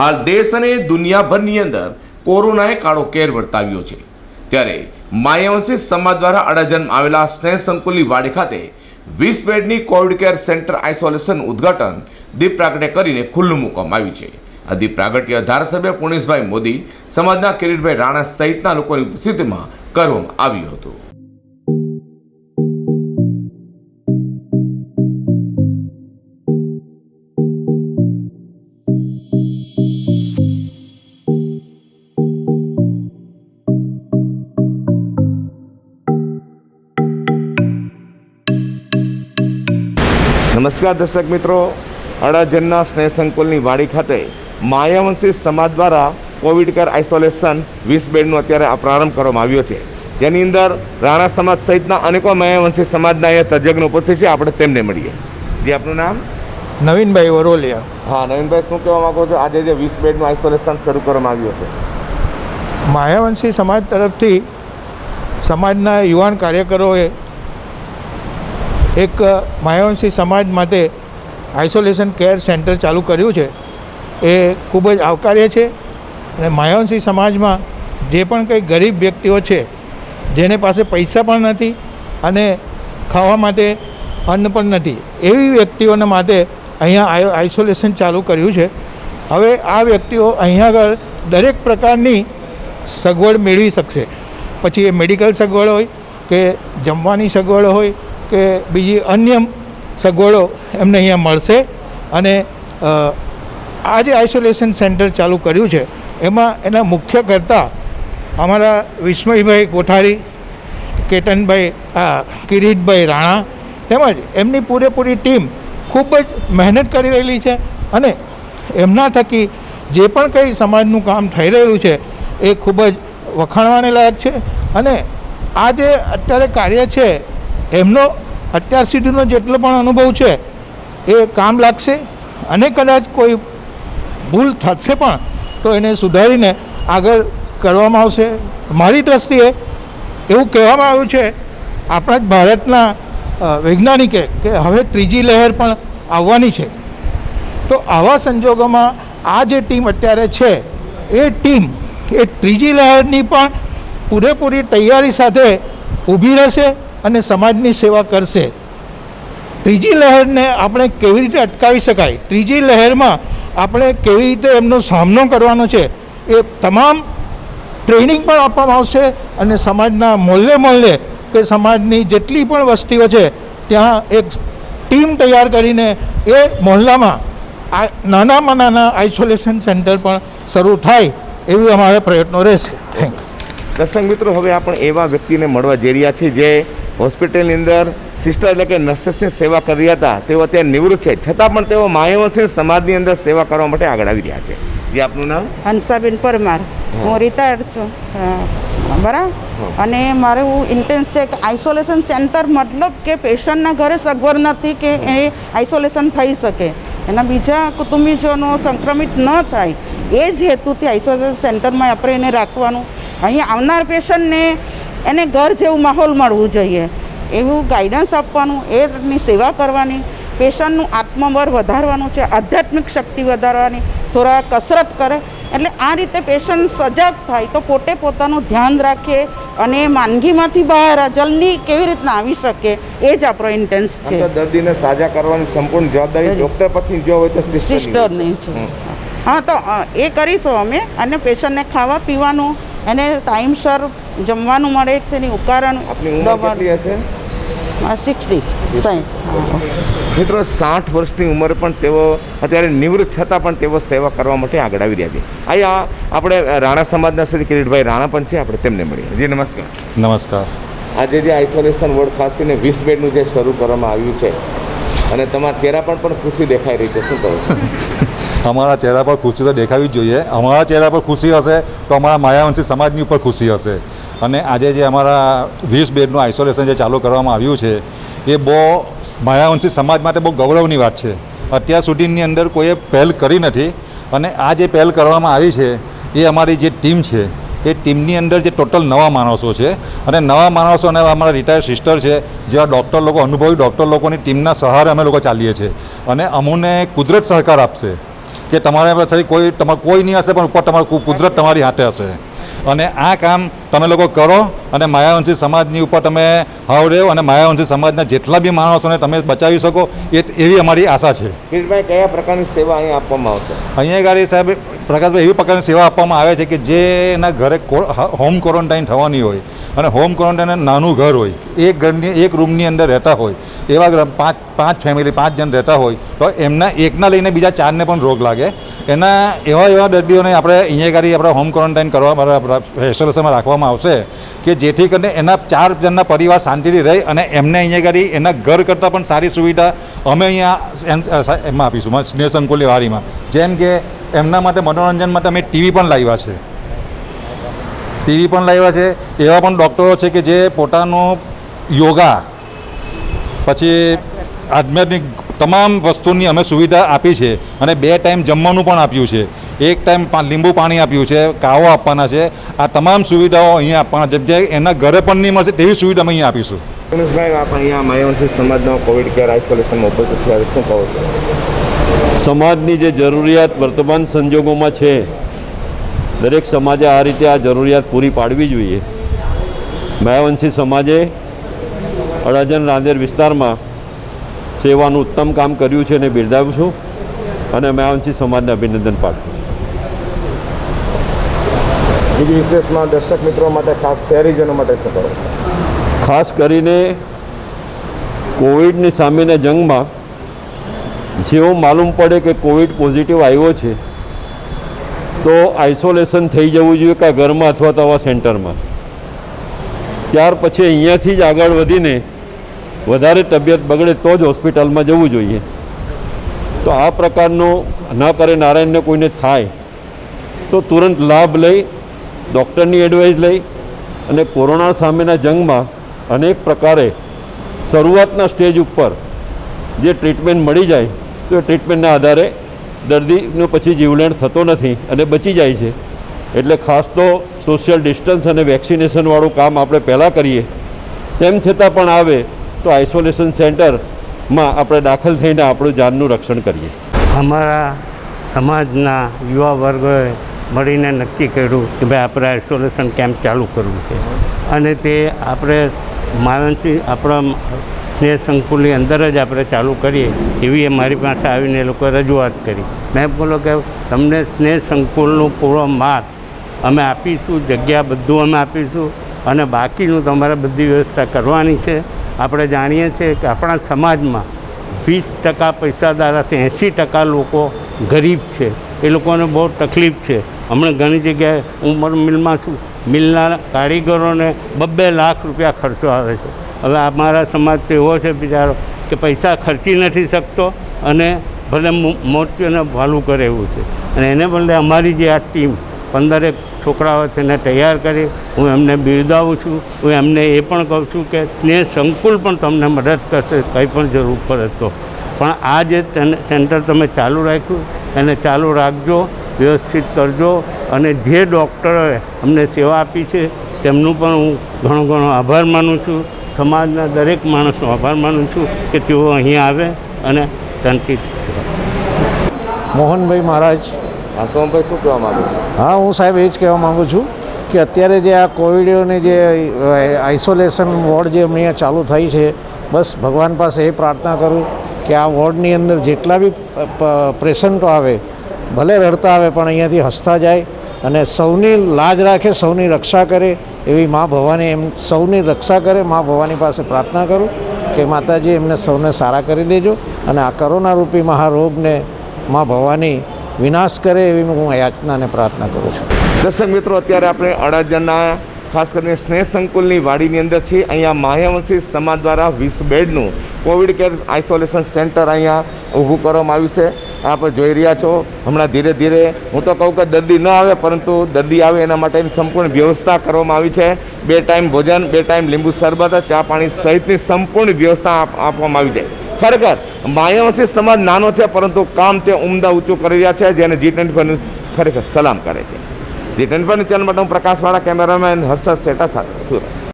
હાલ દેશ અને દુનિયાભરની અંદર કોરોનાએ કાળો કેર વર્તાવ્યો છે. ત્યારે માયાવંશી સમાજ દ્વારા અડાજન આવેલા સ્નેહ સંકુલની વાડી ખાતે વીસ બેડની કોવિડ કેર સેન્ટર આઇસોલેશન ઉદ્ઘાટન દીપ પ્રાગટ્ય કરીને ખુલ્લું મૂકવામાં આવ્યું છે. આ દીપ પ્રાગટ્ય ધારાસભ્ય પુણેશભાઈ મોદી સમાજના કિરીટભાઈ રાણા સહિતના લોકોની ઉપસ્થિતિમાં કરવામાં આવ્યું હતું. નમસ્કાર દર્શક મિત્રો. અડાજનના સ્નેહ સંકુલની વાડી ખાતે માયાવંશી સમાજ દ્વારા કોવિડ કેર આઇસોલેશન વીસ બેડનો અત્યારે આ પ્રારંભ કરવામાં આવ્યો છે. જેની અંદર રાણા સમાજ સહિતના અનેકો માયાવંશી સમાજના એ તજજ્ઞ ઉપસ્થિત છે. આપણે તેમને મળીએ. જે આપનું નામ? નવીનભાઈ વરોલિયા. હા નવીનભાઈ શું કહેવા માગો છો? આજે જે વીસ બેડનું આઇસોલેશન શરૂ કરવામાં આવ્યું છે. માયાવંશી સમાજ તરફથી સમાજના યુવાન કાર્યકરોએ એક માયાવંશી સમાજ માટે આઇસોલેશન કેર સેન્ટર ચાલુ કર્યું છે. એ ખૂબ જ આવકાર્ય છે અને માયાવંશી સમાજમાં જે પણ કંઈ ગરીબ વ્યક્તિઓ છે, જેને પાસે પૈસા પણ નથી અને ખાવા માટે અન્ન પણ નથી, એવી વ્યક્તિઓને માટે અહીંયા આઇસોલેશન ચાલુ કર્યું છે. હવે આ વ્યક્તિઓ અહીંયા આગળ દરેક પ્રકારની સગવડ મેળવી શકશે. પછી એ મેડિકલ સગવડ હોય કે જમવાની સગવડ હોય કે બીજી અન્ય સગવડો એમને અહીંયા મળશે અને આ જે આઇસોલેશન સેન્ટર ચાલુ કર્યું છે. એમાં એના મુખ્ય કરતા અમારા વિસ્મયભાઈ કોઠારી, કેતનભાઈ કિરીટભાઈ રાણા તેમજ એમની પૂરેપૂરી ટીમ ખૂબ જ મહેનત કરી રહેલી છે અને એમના થકી જે પણ કંઈ સમાજનું કામ થઈ રહ્યું છે એ ખૂબ જ વખાણવાને લાયક છે. અને આ જે અત્યારે કાર્ય છે એમનો અત્યાર સુધીનો જેટલો પણ અનુભવ છે, એ કામ લાગશે અને કદાચ કોઈ ભૂલ થશે પણ, તો એને સુધારીને આગળ કરવામાં આવશે. મારી દ્રષ્ટિએ એવું કહેવામાં આવ્યું છે, આપણા જ ભારતના વૈજ્ઞાનિકે કે હવે ત્રીજી લહેર પણ આવવાની છે. તો આવા સંજોગોમાં આ જે ટીમ અત્યારે છે, એ ટીમ, એ ત્રીજી લહેરની પણ પૂરેપૂરી તૈયારી સાથે ઊભી રહેશે. અને સમાજની સેવા કરશે. ત્રીજી લહેરને આપણે કેવી રીતે અટકાવી શકાય? ત્રીજી લહેરમાં આપણે કેવી રીતે એમનો સામનો કરવાનો છે? એ તમામ ટ્રેનિંગ પણ આપવામાં આવશે અને સમાજના મોલ્લે મોલ્લે કે સમાજની જેટલી પણ વસ્તીઓ છે, ત્યાં એક ટીમ તૈયાર કરીને એ મોહલ્લામાં આ નાનામાં નાના આઇસોલેશન સેન્ટર પણ શરૂ થાય એવી અમારા પ્રયત્નો રહેશે. થેન્ક દર્શક મિત્રો, હવે આપણે એવા વ્યક્તિને મળવા જઈ રહ્યા છીએ જે હોસ્પિટલની અંદર સિસ્ટર એટલે કે નર્સેસની સેવા કરી હતા તેઓ અત્યારે નિવૃત્ત છે. છતાં પણ તેઓ માયાવંશી સમાજની અંદર સેવા કરવા માટે આગળ આવી રહ્યા છે. જે આપનું નામ? હંસાબેન પરમાર. હું. રિટાયર્ડ છું. બરાબર? અને મારે હું ઇન્ટેન્સ છે કે આઇસોલેશન સેન્ટર મતલબ કે પેશન્ટના ઘરે સગવડ નથી કે એ આઇસોલેશન થઈ શકે. એના બીજા કુટુંબીજનો સંક્રમિત ન થાય. એ જ હેતુથી આઇસોલેશન સેન્ટરમાં આપણે એને રાખવાનું. અહીં આવનાર પેશન્ટને એને ઘર જેવું માહોલ મળવું જોઈએ. એવું ગાઈડન્સ આપવાનું એની સેવા કરવાની પેશન્ટનું આત્મબળ વધારવાનું છે આધ્યાત્મિક શક્તિ વધારવાની થોડા કસરત કરે. એટલે આ રીતે પેશન્ટ સજાગ થાય તો પોતે પોતાનું ધ્યાન રાખે અને માંદગીમાંથી બહાર જલ્દી કેવી રીતના આવી શકે એ જ આપણો ઇન્ટેન્સ છે. દર્દીને સાજા કરવાની સંપૂર્ણ જવાબદારી ડોક્ટર પછી જો હોય તો સિસ્ટર સિસ્ટરની છે. હા તો એ કરીશું અમે અને પેશન્ટને ખાવા પીવાનું એને ટાઈમસર જમવાનું મળે છે ને ઉકારણ સિક્સટી સાઠ મિત્રો સાઠ વર્ષની ઉંમરે પણ તેઓ અત્યારે નિવૃત્ત છતાં પણ તેઓ સેવા કરવા માટે આગળ આવી રહ્યા છે. અહીંયા આપણે રાણા સમાજના શ્રી કિરીટભાઈ રાણા પણ છે આપણે તેમને મળીએ. જી નમસ્કાર. નમસ્કાર. આજે જે આઇસોલેશન વોર્ડ ખાસ કરીને વીસ બેડનું જે શરૂ કરવામાં આવ્યું છે અને તમારા ચહેરા પર પણ ખુશી દેખાઈ રહી છે શું કહો છો? અમારા ચહેરા પર ખુશી તો દેખાવી જ જોઈએ. અમારા ચહેરા પર ખુશી હશે તો અમારા માયાવંશી સમાજની ઉપર ખુશી હશે. અને આજે જે અમારા વીસ બેડનું આઇસોલેશન જે ચાલુ કરવામાં આવ્યું છે, એ બહુ માયાવંશી સમાજ માટે બહુ ગૌરવની વાત છે. અત્યાર સુધીની અંદર કોઈએ પહેલ કરી નથી અને આ જે પહેલ કરવામાં આવી છે, એ અમારી જે ટીમ છે, એ ટીમની અંદર જે ટોટલ નવા માણસો છે અને નવા માણસો અને અમારા રિટાયર્ડ સિસ્ટર છે, જેવા ડૉક્ટર લોકો, અનુભવી ડૉક્ટર લોકોની ટીમના સહારે અમે લોકો ચાલીએ છીએ. અને અમોને કુદરત સહકાર આપશે. કે તમારે થઈ કોઈ તમારે કોઈ નહીં હશે પણ ઉપર તમારું કુદરત તમારી હાથે હશે. અને આ કામ તમે લોકો કરો અને માયાવંશી સમાજની ઉપર તમે હાવ રહ્યો અને માયાવંશી સમાજના જેટલા બી માણસોને તમે બચાવી શકો એ એવી અમારી આશા છે. કયા પ્રકારની સેવા અહીંયા આપવામાં આવશે? અહીંયા ગાડી સાહેબ પ્રકાશભાઈ એવી પ્રકારની સેવા આપવામાં આવે છે કે જે એના ઘરે હોમ ક્વોરન્ટાઇન થવાની હોય અને હોમ ક્વોરન્ટાઇન નાનું ઘર હોય એક ઘરની એક રૂમની અંદર રહેતા હોય એવા પાંચ પાંચ ફેમિલી પાંચ જણ રહેતા હોય તો એમના એકના લઈને બીજા ચારને પણ રોગ લાગે એના એવા એવા દર્દીઓને આપણે અહીંયા ગાડી આપણે હોમ ક્વોરન્ટાઇન કરવા આઇસોલેશનમાં રાખવામાં આવશે કે જેથી કરીને એના ચાર જણના પરિવાર શાંતિથી રહે અને એમને અહીંયા ગાડી એના ઘર કરતાં પણ સારી સુવિધા અમે અહીંયા એમાં આપીશું સ્નેહ સંકુલની વાડીમાં જેમ કે એમના માટે મનોરંજન માટે અમે ટીવી પણ લાવ્યા છે. ટીવી પણ લાવ્યા છે. એવા પણ ડૉક્ટરો છે કે જે પોતાનો યોગા, પછી આધ્યાત્મિક તમામ વસ્તુની અમે સુવિધા આપી છે અને બે ટાઈમ જમવાનું પણ આપ્યું છે. એક ટાઈમ પા- લીંબુ પાણી આપ્યું છે કાવો આપવાના છે. આ તમામ સુવિધાઓ અહીંયા આપવાના જેમ કે એના ઘરે પણ નહીં મળશે તેવી સુવિધા અમે અહીંયા આપીશું. રમેશભાઈ આપ અહીંયા માયવંશી સમાજનો કોવિડ કેર આઇસોલેશનમાં ઊભો થયા શું કહો છો? સમાજની જે જરૂરિયાત વર્તમાન સંજોગોમાં છે દરેક સમાજે આ રીતે આ જરૂરિયાત પૂરી પાડવી જોઈએ. માયાવંશી સમાજે અડાજણ રાંદેર વિસ્તારમાં સેવાનું ઉત્તમ કામ કર્યું છે અને બિરદાવું છું. અને માયાવંશી સમાજને અભિનંદન પાઠવું છું. બીજી વિશેષમાં દર્શક મિત્રો માટે ખાસ શહેરીજનો માટે શું ખાસ કરીને કોવિડની સામેના જંગમાં જેવો માલુમ પડે કે કોવિડ પોઝિટિવ આવ્યો છે, તો આઇસોલેશન થઈ જવું જોઈએ કાં ઘરમાં અથવા તો આવા સેન્ટરમાં. ત્યાર પછી અહીંયાથી જ આગળ વધીને વધારે તબિયત બગડે તો જ હોસ્પિટલમાં જવું જોઈએ. તો આ પ્રકારનો, ના કરે નારાયણને કોઈને થાય, તો તુરંત લાભ લઈ ડૉક્ટરની એડવાઇસ લઈ અને કોરોના સામેના જંગમાં અનેક પ્રકારે શરૂઆતના સ્ટેજ ઉપર જે ટ્રીટમેન્ટ મળી જાય, તો એ ટ્રીટમેન્ટના આધારે દર્દીનો પછી જીવલેણ થતો નથી અને બચી જાય છે. એટલે ખાસ તો સોશિયલ ડિસ્ટન્સ અને વેક્સિનેશનવાળું કામ આપણે પહેલાં કરીએ. તેમ છતાં પણ આવે તો આઇસોલેશન સેન્ટરમાં આપણે દાખલ થઈને આપણું જાનનું રક્ષણ કરીએ. અમારા સમાજના યુવા વર્ગોએ મળીને નક્કી કર્યું કે ભાઈ આપણે આઇસોલેશન કેમ્પ ચાલુ કરવું છે. અને તે આપણે માનસી આપણા સ્નેહ સંકુલની અંદર જ આપણે ચાલુ કરીએ એવી એ મારી પાસે આવીને એ લોકોએ રજૂઆત કરી. મેં બોલો કે તમને સ્નેહ સંકુલનું પૂરો માર્ગ અમે આપીશું, જગ્યા બધું અમે આપીશું અને બાકીનું તમારે બધી વ્યવસ્થા કરવાની છે. આપણે જાણીએ છીએ કે આપણા સમાજમાં વીસ ટકા પૈસાદારથી એંસી ટકા લોકો ગરીબ છે. એ લોકોને બહુ તકલીફ છે. હમણાં ઘણી જગ્યાએ હું મારું મિલમાં છું. મિલના કારીગરોને બબ્બે લાખ રૂપિયા ખર્ચો આવે છે. હવે અમારા સમાજ તો એવો છે બિચારો કે પૈસા ખર્ચી નથી શકતો અને ભલે મોતિયોને ભાલું કરે એવું છે. અને એને બદલે અમારી જે આ ટીમ પંદરેક છોકરાઓ છે એને તૈયાર કરી, હું એમને બિરદાવું છું. હું એમને એ પણ કહું છું કે સ્નેહ સંકુલ પણ તમને મદદ કરશે, કંઈ પણ જરૂર પડે તો. પણ આ જે સેન્ટર તમે ચાલુ રાખ્યું, એને ચાલુ રાખજો. વ્યવસ્થિત કરજો અને જે ડૉક્ટરોએ અમને સેવા આપી છે તેમનું પણ હું ઘણો ઘણો આભાર માનું છું. સમાજના દરેક માણસનો આભાર માનું છું કે તેઓ અહીં આવે અને શાંતિથી મોહનભાઈ મહારાજ. હા સોમભાઈ શું કહેવા માંગુ છું? હા હું સાહેબ એ જ કહેવા માગું છું કે અત્યારે જે આ કોવિડની જે આઇસોલેશન વોર્ડ જે અહીંયા ચાલુ થઈ છે બસ ભગવાન પાસે એ પ્રાર્થના કરું કે આ વોર્ડની અંદર જેટલા બી પેશન્ટો આવે ભલે રડતા આવે પણ અહીંયાથી હસતા જાય અને સૌની લાજ રાખે, સૌની રક્ષા કરે એવી મા ભવાની એમ સૌની રક્ષા કરે, મા ભવાની પાસે પ્રાર્થના કરું કે માતાજી એમને સૌને સારા કરી દેજો અને આ કરોના રૂપી મહારોગને મા ભવાની વિનાશ કરે એવી હું યાચનાને પ્રાર્થના કરું છું. દર્શક મિત્રો, અત્યારે આપણે અડાજણના, ખાસ કરીને સ્નેહ સંકુલની વાડીની અંદર છીએ. અહીંયા માહ્યવંશી સમાજ દ્વારા વીસ બેડનું કોવિડ કેર આઇસોલેશન સેન્ટર અહીંયા ઊભું કરવામાં આવ્યું છે. આપ જોઈ રહ્યા છો. હમણાં ધીરે ધીરે હું તો કહું કે દર્દી ન આવે, પરંતુ દર્દી આવે એના માટેની સંપૂર્ણ વ્યવસ્થા કરવામાં આવી છે. બે ટાઈમ ભોજન, બે ટાઈમ લીંબુ શરબત, ચા પાણી સહિતની સંપૂર્ણ વ્યવસ્થા આપવામાં આવી છે. ખરેખર, માયાવંશી સમાજ નાનો છે, પરંતુ કામ તે ઉમદા ઊંચું કરી રહ્યા છે, જેને જી ટ્વેન્ટી ખરેખર સલામ કરે છે. જી ટ્વેન્ટી ચેનલ માટે હું પ્રકાશવાળા કેમેરામેન હર્ષદ સેટા સાથે સુરત